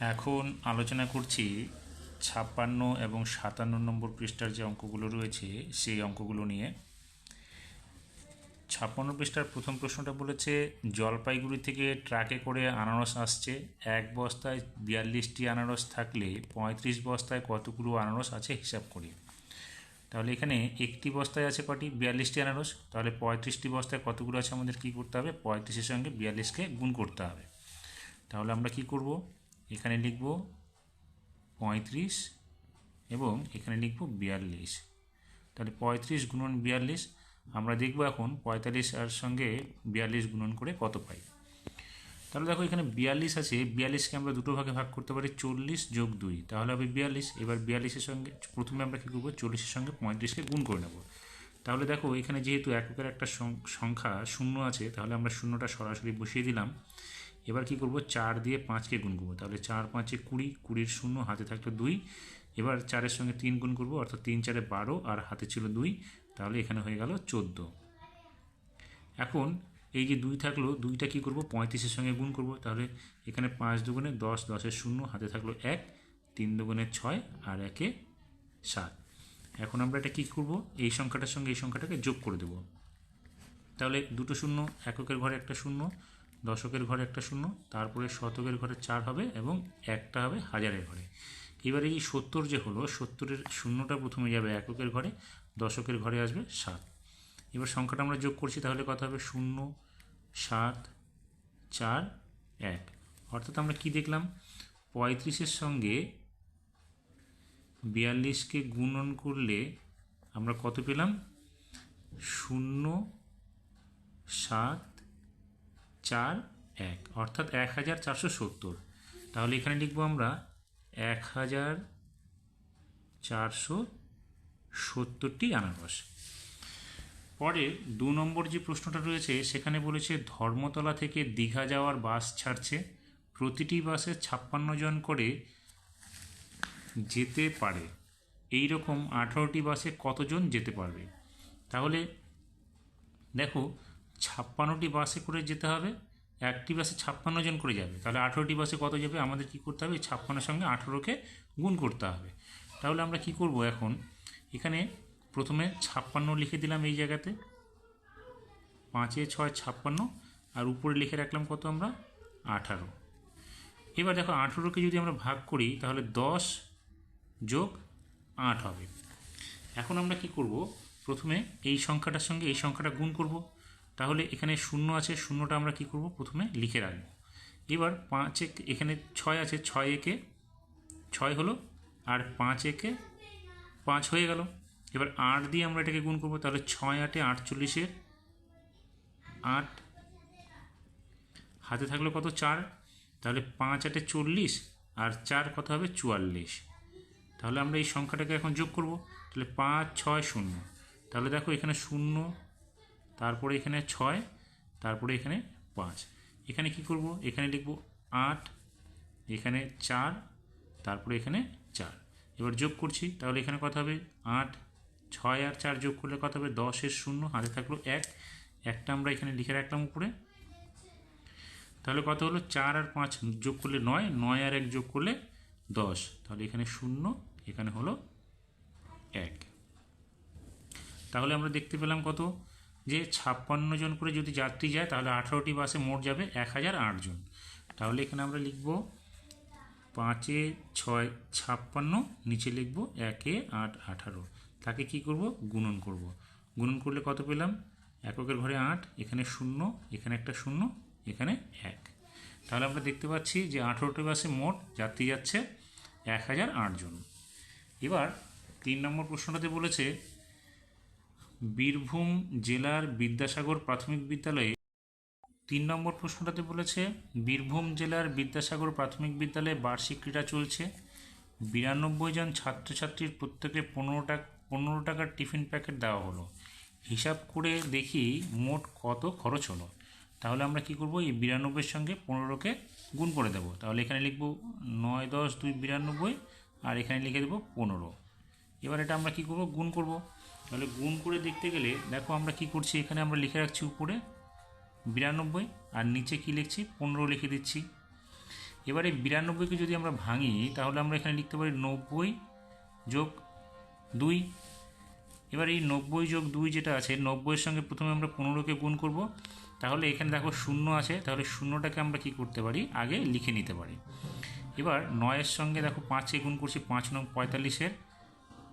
এখন আলোচনা করছি ছাপ্পান্ন এবং সাতান্ন নম্বর পৃষ্ঠার যে অঙ্কগুলো রয়েছে, সেই অঙ্কগুলো নিয়ে। ছাপ্পান্ন পৃষ্ঠার প্রথম প্রশ্নটা বলেছে, জলপাইগুড়ি থেকে ট্রাকে করে আনারস আসছে। এক বস্তায় বিয়াল্লিশটি আনারস থাকলে পঁয়ত্রিশ বস্তায় কতগুলো আনারস আছে হিসাব করি। তাহলে এখানে একটি বস্তায় আছে কটি? বিয়াল্লিশটি আনারস। তাহলে পঁয়ত্রিশটি বস্তায় কতগুলো আছে আমাদের কী করতে হবে? পঁয়ত্রিশের সঙ্গে বিয়াল্লিশকে গুণ করতে হবে। তাহলে আমরা কি করব? এখানে লিখব পঁয়ত্রিশ এবং এখানে লিখব বিয়াল্লিশ। তাহলে পঁয়ত্রিশ গুণন বিয়াল্লিশ, আমরা দেখব এখন পঁয়তাল্লিশ আর সঙ্গে বিয়াল্লিশ গুণন করে কত পাই। তাহলে দেখো এখানে বিয়াল্লিশ আছে, বিয়াল্লিশকে আমরা দুটো ভাগে ভাগ করতে পারি, চল্লিশ যোগ দুই। তাহলে হবে বিয়াল্লিশ, এবার বিয়াল্লিশের সঙ্গে, প্রথমে আমরা কী করব, চল্লিশের সঙ্গে পঁয়ত্রিশকে গুণ করে নেব। তাহলে দেখো এখানে যেহেতু এককের একটা সংখ্যা শূন্য আছে, তাহলে আমরা শূন্যটা সরাসরি বসিয়ে দিলাম। এবার কি করব? চার দিয়ে পাঁচকে গুণ করব। তাহলে চার পাঁচে কুড়ি, কুড়ির শূন্য হাতে থাকল দুই। এবার চারের সঙ্গে তিন গুণ করব, অর্থাৎ তিন চারে বারো আর হাতে ছিল দুই। তাহলে এখানে হয়ে গেল চোদ্দ। এখন এই যে দুই থাকল, দুইটা কি করব? পঁয়ত্রিশের সঙ্গে গুণ করব। তাহলে এখানে পাঁচ দুগুণে দশ, দশের শূন্য, হাতে থাকল এক। তিন দুগুণে ছয় আর একে সাত। এখন আমরা এটা কী করব? এই সংখ্যাটার সঙ্গে এই সংখ্যাটাকে যোগ করে দেব। তাহলে দুটো শূন্য, এককের ঘরে একটা শূন্য। দশকের ঘরে একটা শূন্য, তারপরে শতকের ঘরে চার হবে এবং একটা হবে হাজারের ঘরে। এবারে এই সত্তর যে হলো, সত্তরের শূন্যটা প্রথমে যাবে এককের ঘরে, দশকের ঘরে আসবে সাত। এবার সংখ্যাটা আমরা যোগ করছি, তাহলে কত হবে? শূন্য, সাত, চার, এক। অর্থাৎ আমরা কি দেখলাম? পঁয়ত্রিশের সঙ্গে বিয়াল্লিশকে গুণন করলে আমরা কত পেলাম? শূন্য, সাত চার, এক, অর্থাৎ এক হাজার চারশো সত্তর। তাহলে এখানে লিখব আমরা এক হাজার চারশো সত্তরটি আনারস। পরে দু নম্বর যে প্রশ্নটা রয়েছে, সেখানে বলেছে, ধর্মতলা থেকে দীঘা যাওয়ার বাস ছাড়ছে, প্রতিটি বাসে ছাপ্পান্ন জন করে যেতে পারে। এই রকম আঠারোটি বাসে কতজন যেতে পারবে? তাহলে দেখো ছাপ্পান্নটি বাসে করে যেতে হবে, একটি বাসে ছাপ্পান্ন জন করে যাবে। তাহলে আঠেরোটি বাসে কত যাবে? আমাদের কি করতে হবে? ছাপ্পান্নের সঙ্গে আঠেরোকে গুণ করতে হবে। তাহলে আমরা কি করব এখন? এখানে প্রথমে ছাপ্পান্ন লিখে দিলাম এই জায়গাতে। পাঁচে ছয় ছাপ্পান্ন, আর উপরে লিখে রাখলাম কত আমরা? আঠারো। এবার দেখো আঠেরোকে যদি আমরা ভাগ করি, তাহলে দশ যোগ আট হবে। এখন আমরা কি করব? প্রথমে এই সংখ্যাটার সঙ্গে এই সংখ্যাটা গুণ করব। তাহলে এখানে শূন্য আছে, শূন্যটা আমরা কি করব? প্রথমে লিখে রাখব। এবার পাঁচ এক, এখানে ছয় আছে, ছয় একে, ছয় হলো, আর পাঁচ একে পাঁচ হয়ে গেল। এবার আট দিয়ে আমরা এটাকে গুণ করব, তাহলে ছয় আটে আটচল্লিশের আট। হাতে থাকল কত? চার। তাহলে পাঁচ আটে চল্লিশ, আর চার কত হবে? চুয়াল্লিশ। তাহলে আমরা এই সংখ্যাটাকে এখন যোগ করব। তাহলে পাঁচ, ছয়, শূন্য। তাহলে দেখো এখানে শূন্য তারপরে এখানে ছয়, তারপরে এখানে পাঁচ। এখানে কি করব? এখানে লিখব আট, এখানে চার, তারপরে এখানে চার। এবার যোগ করছি, তাহলে এখানে কত হবে? আট, ছয় আর চার যোগ করলে কত হবে? দশের শূন্য, হাতে থাকল এক। একটা আমরা এখানে লিখে রাখলাম উপরে। তাহলে কত হলো? চার আর পাঁচ যোগ করলে নয় নয় আর এক যোগ করলে দশ। তাহলে এখানে শূন্য, এখানে হলো এক। তাহলে আমরা দেখতে পেলাম কত? যে ছাপ্পান্ন জন করে যদি যাত্রী যায়, তাহলে আঠারোটি বাসে মোট যাবে এক হাজার আটজন তাহলে এখানে আমরা লিখব পাঁচে ছয় ছাপ্পান্ন, নিচে লিখব একে আট আঠারো। তাকে কি করব? গুণন করব। গুণন করলে কত পেলাম? এককের ঘরে আট, এখানে শূন্য, এখানে একটা শূন্য, এখানে এক। তাহলে আমরা দেখতে পাচ্ছি যে আঠেরোটি বাসে মোট যাত্রী যাচ্ছে এক হাজার আটজন এবার তিন নম্বর প্রশ্নটাতে বলেছে বীরভূম জেলার বিদ্যাসাগর প্রাথমিক বিদ্যালয়ে তিন নম্বর প্রশ্নটাতে বলেছে, বীরভূম জেলার বিদ্যাসাগর প্রাথমিক বিদ্যালয়ে বার্ষিক ক্রীড়া চলছে। বিরানব্বই জন ছাত্রছাত্রীর প্রত্যেকে পনেরো টাকা, পনেরো টাকার টিফিন প্যাকেট দেওয়া হলো। হিসাব করে দেখি মোট কত খরচ হলো। তাহলে আমরা কি করব, এই বিরানব্বইয়ের সঙ্গে পনেরোকে গুণ করে দেবো। তাহলে এখানে লিখব নয়, দশ, দুই, বিরানব্বই, আর এখানে লিখে দেবো পনেরো। এবার এটা আমরা কি করব, গুণ করব। তাহলে গুণ করে দেখতে গেলে দেখো আমরা কি করছি, এখানে আমরা লিখে রাখছি উপরে বিরানব্বই আর নিচে কি লিখছি, পনেরো লিখে দিচ্ছি। এবারে বিরানব্বইকে যদি আমরা ভাঙি, তাহলে আমরা এখানে লিখতে পারি নব্বই যোগ দুই। এবার এই নব্বই যোগ দুই যেটা আছে, নব্বইয়ের সঙ্গে প্রথমে আমরা পনেরোকে গুণ করব। তাহলে এখানে দেখো শূন্য আছে, তাহলে শূন্যটাকে আমরা কি করতে পারি, আগে লিখে নিতে পারি। এবার নয়ের সঙ্গে দেখো পাঁচে গুণ করছি, পাঁচ নং পঁয়তাল্লিশের।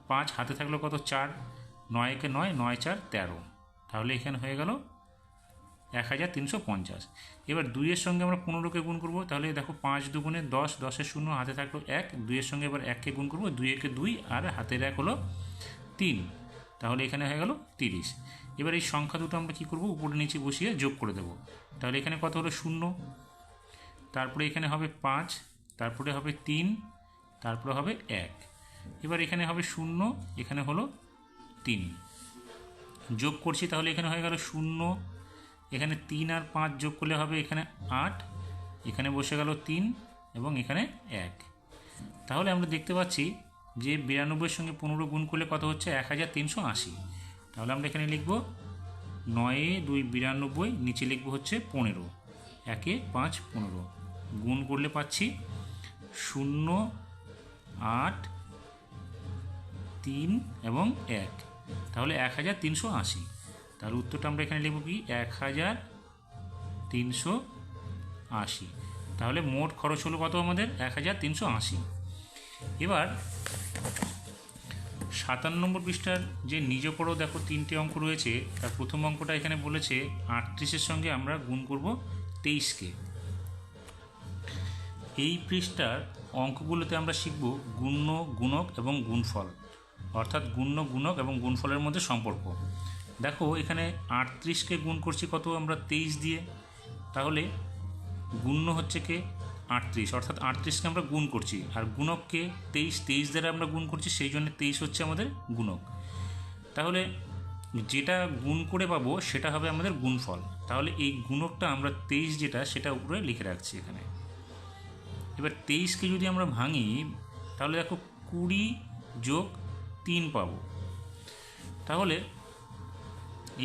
পাঁচ হাতে থাকল কত, চার। নয়কে নয় নয় চার, তেরো। তাহলে এখানে হয়ে গেল এক হাজার তিনশো পঞ্চাশ। এবার দুইয়ের সঙ্গে আমরা পনেরোকে গুণ করব, তাহলে দেখো পাঁচ দুগুণে দশ, দশের শূন্য, হাতে থাকল এক। দুইয়ের সঙ্গে এবার এককে গুণ করব দুই একে দুই আর হাতের এক হলো তিন। তাহলে এখানে হয়ে গেল তিরিশ। এবার এই সংখ্যা দুটো আমরা কী করব, উপরে নিচে বসিয়ে যোগ করে দেবো। তাহলে এখানে কত হলো? শূন্য। তারপরে এখানে হবে পাঁচ, তারপরে হবে তিন, তারপরে হবে এক। এবার এখানে হবে শূন্য, এখানে হলো তিন। যোগ করছি তাহলে এখানে হয়ে গেল শূন্য। এখানে তিন আর পাঁচ যোগ করলে হবে এখানে আট। এখানে বসে গেল তিন এবং এখানে এক। তাহলে আমরা দেখতে পাচ্ছি যে বিরানব্বইয়ের সঙ্গে পনেরো গুণ করলে কত হচ্ছে? এক হাজার তিনশো আশি। তাহলে আমরা এখানে লিখব নয়ে দুই বিরানব্বই, নিচে লিখব হচ্ছে পনেরো। একে পাঁচ পনেরো। গুণ করলে পাচ্ছি শূন্য, আট, তিন এবং এক। তাহলে এক হাজার তিনশো আশি। তাহলে উত্তরটা আমরা এখানে লিখব কি? এক হাজার তিনশো আশি। তাহলে মোট খরচ হলো কত আমাদের? এক হাজার তিনশো আশি। এবার সাতান্ন নম্বর পৃষ্ঠার যে নিজ পড়ো দেখো তিনটে অঙ্ক রয়েছে, তার প্রথম অঙ্কটা এখানে বলেছে আটত্রিশের সঙ্গে আমরা গুণ করব তেইশকে। এই পৃষ্ঠার অঙ্কগুলোতে আমরা শিখব গুণ্য, গুণক এবং গুণফল। অর্থাৎ গুণ্য গুণক এবং গুণফলের মধ্যে সম্পর্ক। দেখো, এখানে আটত্রিশকে গুণ করছি কত? আমরা তেইশ দিয়ে। তাহলে গুণ্য হচ্ছে কে? আটত্রিশ। অর্থাৎ আটত্রিশকে আমরা গুণ করছি। আর গুণককে তেইশ তেইশ দ্বারা আমরা গুণ করছি, সেই জন্য তেইশ হচ্ছে আমাদের গুণক। তাহলে যেটা গুণ করে পাবো, সেটা হবে আমাদের গুণফল। তাহলে এই গুণকটা আমরা তেইশ যেটা, সেটা উপরে লিখে রাখছি এখানে। এবার তেইশকে যদি আমরা ভাঙি, তাহলে দেখো কুড়ি যোগ তিন পাবো। তাহলে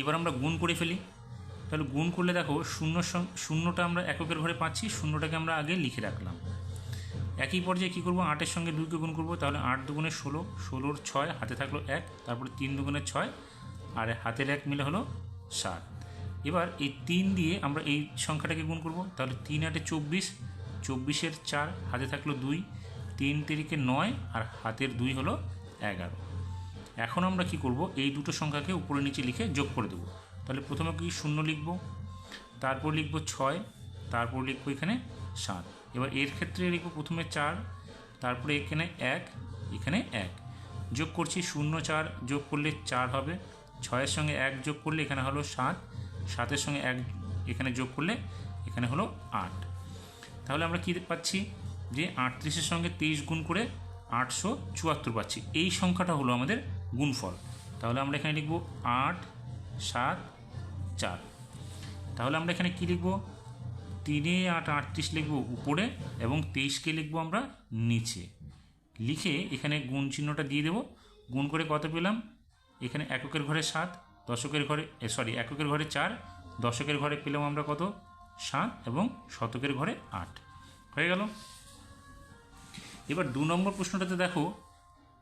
এবার আমরা গুণ করে ফেলি। তাহলে গুণ করলে দেখো শূন্য শূন্যটা আমরা এককের ঘরে পাচ্ছি, শূন্যটাকে আমরা আগে লিখে রাখলাম। একই পর্যায়ে কী করব? আটের সঙ্গে দুইকে গুণ করব, তাহলে আট দুগুণে ষোলো, ষোলোর ছয়, হাতে থাকল এক, তারপরে তিন দুগুণে ছয়, আর হাতের এক মিলে হলো সাত। এবার এই তিন দিয়ে আমরা এই সংখ্যাটাকে গুণ করব, তাহলে তিন আটে চব্বিশ, চব্বিশের চার, হাতে থাকল দুই, তিন তিরিকে নয়, আর হাতের দুই হলো এগারো। এখন আমরা কি করব? এই দুটো সংখ্যাকে উপরে নিচে লিখে যোগ করে দেবো। তাহলে প্রথমে কি শূন্য লিখব? তারপর লিখব ছয়, তারপর লিখব এখানে সাত। এবার এর ক্ষেত্রে লিখব প্রথমে চার, তারপরে এখানে এক এখানে এক। যোগ করছি শূন্য, চার, যোগ করলে চার হবে। ছয়ের সঙ্গে এক যোগ করলে এখানে হলো সাত। সাতের সঙ্গে এক এখানে যোগ করলে এখানে হলো আট। তাহলে আমরা কী পাচ্ছি? যে আটত্রিশের সঙ্গে তেইশ গুণ করে আটশো চুয়াত্তর পাচ্ছি। এই সংখ্যাটা হলো আমাদের গুণফল। তাহলে আমরা এখানে লিখব আট, সাত, চার। তাহলে আমরা এখানে কী লিখব? তিনে আট, আটত্রিশ লিখব উপরে এবং তেইশকে লিখব আমরা নিচে। লিখে এখানে গুণ চিহ্নটা দিয়ে দেবো। গুণ করে কত পেলাম? এখানে এককের ঘরে সাত, দশকের ঘরে সরি, এককের ঘরে চার, দশকের ঘরে পেলাম আমরা কত? সাত এবং শতকের ঘরে আট। হয়ে গেল? এবার দু নম্বর প্রশ্নটাতে দেখো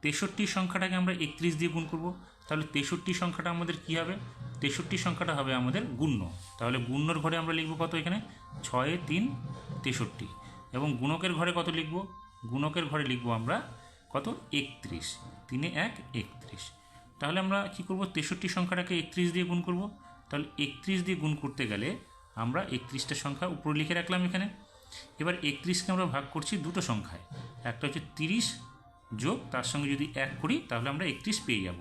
তেষট্টি সংখ্যাটাকে আমরা একত্রিশ দিয়ে গুণ করব। তাহলে তেষট্টি সংখ্যাটা আমাদের কী হবে? তেষট্টি সংখ্যাটা হবে আমাদের গুণ্য। তাহলে গুণ্যর ঘরে আমরা লিখব কত এখানে? ছয়ে, তিন, তেষট্টি। এবং গুণকের ঘরে কত লিখব? গুণকের ঘরে লিখব আমরা কত? একত্রিশ। তিনে এক, একত্রিশ। তাহলে আমরা কি করব? তেষট্টি সংখ্যাটাকে একত্রিশ দিয়ে গুণ করব। তাহলে একত্রিশ দিয়ে গুণ করতে গেলে আমরা একত্রিশটা সংখ্যা উপরে লিখে রাখলাম এখানে। এবার একত্রিশকে আমরা ভাগ করছি দুটো সংখ্যায়। একটা হচ্ছে তিরিশ যোগ তার সঙ্গে যদি এক করি, তাহলে আমরা একত্রিশ পেয়ে যাব।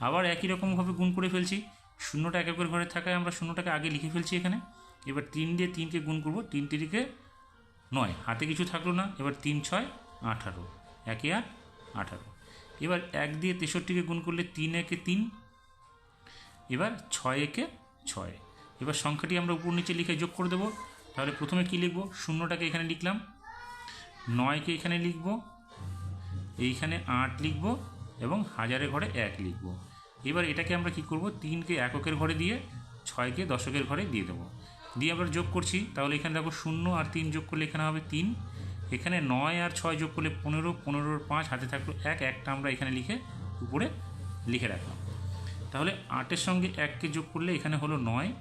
আবার একই রকমভাবে গুণ করে ফেলছি। শূন্যটা এককের ঘরে থাকায় আমরা শূন্যটাকে আগে লিখে ফেলছি এখানে। এবার তিন দিয়ে তিনকে গুণ করব। তিন তিরিকে নয়, হাতে কিছু থাকল না। এবার তিন, ছয়, আঠারো, একে আট আঠারো। এবার এক দিয়ে তেষট্টিকে গুণ করলে তিন একে তিন, এবার ছয় একে ছয়। এবার সংখ্যাটি আমরা উপর নিচে লিখে যোগ করে দেবো। তাহলে প্রথমে কী লিখব? শূন্যটাকে এখানে লিখলাম। নয়কে এখানে লিখব। এইখানে আট লিখব এবং হাজারের ঘরে এক লিখব। এবার এটাকে আমরা কি করব? তিনকে এককের ঘরে দিয়ে, ছয়কে দশকের ঘরে দিয়ে দেবো। দিয়ে আমরা যোগ করছি। তাহলে এখানে দেখো শূন্য আর তিন যোগ করলে এখানে হবে তিন। এখানে নয় আর ছয় যোগ করলে পনেরো। পনেরোর পাঁচ, হাতে থাকল এক। একটা আমরা এখানে লিখে উপরে লিখে রাখলাম। তাহলে আটের সঙ্গে এককে যোগ করলে এখানে হলো নয়,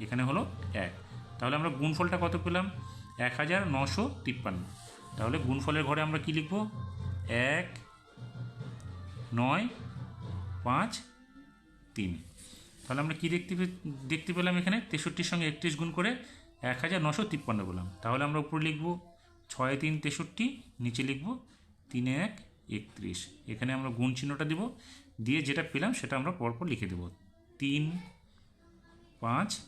এখানে হলো এক। তাহলে আমরা গুণফলটা কত পেলাম? এক হাজার নশো তিপ্পান্ন। তাহলে গুণফলের ঘরে আমরা কি লিখব? এক, নয়, পাঁচ, তিন। তাহলে আমরা কী দেখতে দেখতে পেলাম এখানে? তেষট্টির সঙ্গে একত্রিশ গুণ করে এক হাজার নশো তিপ্পান্ন পেলাম তাহলে আমরা উপরে লিখব ছয় তিন তেষট্টি, নিচে লিখব তিনে এক একত্রিশ। এখানে আমরা গুণ চিহ্নটা দেব, দিয়ে যেটা পেলাম সেটা আমরা পরপর লিখে দেব। তিন, পাঁচ,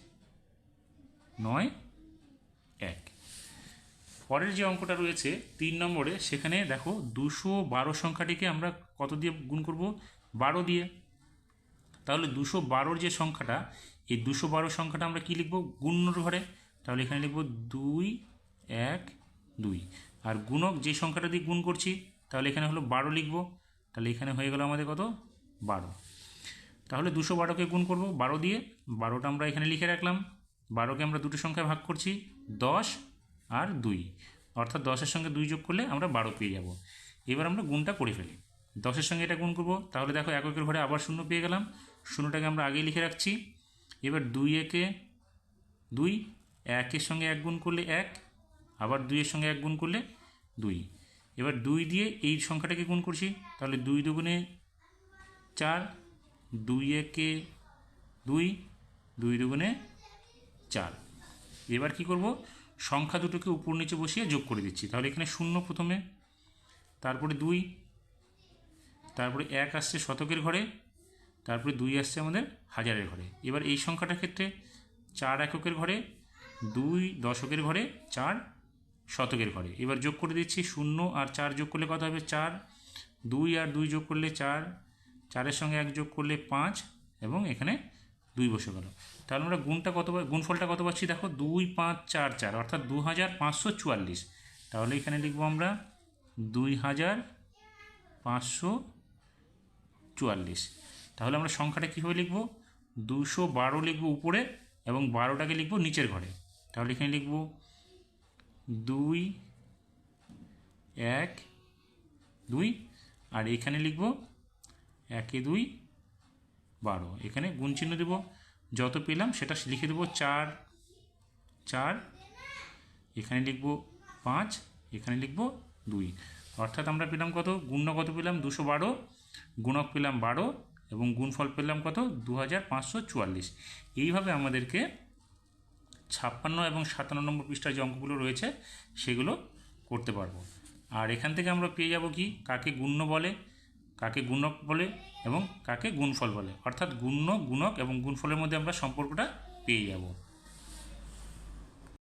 নয়, এক। পরের যে অঙ্কটা রয়েছে, তিন নম্বরে, সেখানে দেখো দুশো বারো সংখ্যাটিকে আমরা কত দিয়ে গুণ করব? বারো দিয়ে। তাহলে দুশো বারোর যে সংখ্যাটা, এই দুশো বারো সংখ্যাটা আমরা কী লিখব? গুণর ঘরে। তাহলে এখানে লিখব দুই, এক, দুই। আর গুণক যে সংখ্যাটা দিয়ে গুণ করছি, তাহলে এখানে হলো বারো লিখব। তাহলে এখানে হয়ে গেল আমাদের কত? বারো। তাহলে দুশো বারোকে গুণ করব বারো দিয়ে। বারোটা আমরা এখানে লিখে রাখলাম। বারোকে আমরা দুটো সংখ্যায় ভাগ করছি। দশ আর দুই। অর্থাৎ দশের সঙ্গে দুই যোগ করলে আমরা বারো পেয়ে যাব। এবার আমরা গুণটা করে ফেলি। দশের সঙ্গে এটা গুণ করব। তাহলে দেখো এককের ঘরে আবার শূন্য পেয়ে গেলাম। শূন্যটাকে আমরা আগেই লিখে রাখছি। এবার দুই একে দুই, একের সঙ্গে এক গুণ করলে এক, আবার দুইয়ের সঙ্গে এক গুণ করলে দুই। এবার দুই দিয়ে এই সংখ্যাটাকে গুণ করছি। তাহলে দুই দুগুণে চার, দুই একে দুই দুই দুগুণে চার। এবার কি করব? সংখ্যা দুটোকে উপর নিচে বসিয়ে যোগ করে দিচ্ছি। তাহলে এখানে শূন্য প্রথমে, তারপরে দুই, তারপরে এক আসছে শতকের ঘরে, তারপরে দুই আসছে আমাদের হাজারের ঘরে। এবার এই সংখ্যাটার ক্ষেত্রে চার এককের ঘরে, দুই দশকের ঘরে, চার শতকের ঘরে। এবার যোগ করে দিচ্ছি শূন্য আর চার যোগ করলে কত হবে? চার। দুই আর দুই যোগ করলে চার। চারের সঙ্গে এক যোগ করলে পাঁচ এবং এখানে দুই বসে গেল। তাহলে আমরা গুণটা কত গুণফলটা কত পাচ্ছি? দেখো, দুই, পাঁচ, চার চার, অর্থাৎ দু হাজার পাঁচশো চুয়াল্লিশ। তাহলে এখানে লিখব আমরা দুই হাজার পাঁচশো চুয়াল্লিশ। তাহলে আমরা সংখ্যাটা কীভাবে লিখব? দুশো বারো লিখব উপরে এবং বারোটাকে লিখব নিচের ঘরে। তাহলে এখানে লিখব দুই, এক, দুই, আর এখানে লিখব একে দুই বারো। এখানে গুণ চিহ্ন দেব, যত পেলাম সেটা লিখে দেবো চার চার, এখানে লিখব পাঁচ, এখানে লিখব দুই। অর্থাৎ আমরা পেলাম কত? গুণ্য কত পেলাম? দুশো বারো। গুণক পেলাম বারো এবং গুণফল পেলাম কত? দু হাজার পাঁচশো চুয়াল্লিশ। এইভাবে আমাদেরকে ছাপ্পান্ন এবং সাতান্ন নম্বর পৃষ্ঠার যে অঙ্কগুলো রয়েছে, সেগুলো করতে পারব। আর এখান থেকে আমরা পেয়ে যাব কি? কাকে গুণ্য বলে? কাকে গুণক বলে এবং কাকে গুণফল বলে। অর্থাৎ গুণ্য, গুণক এবং গুণফলের মধ্যে আমরা সম্পর্কটা পেয়ে যাব।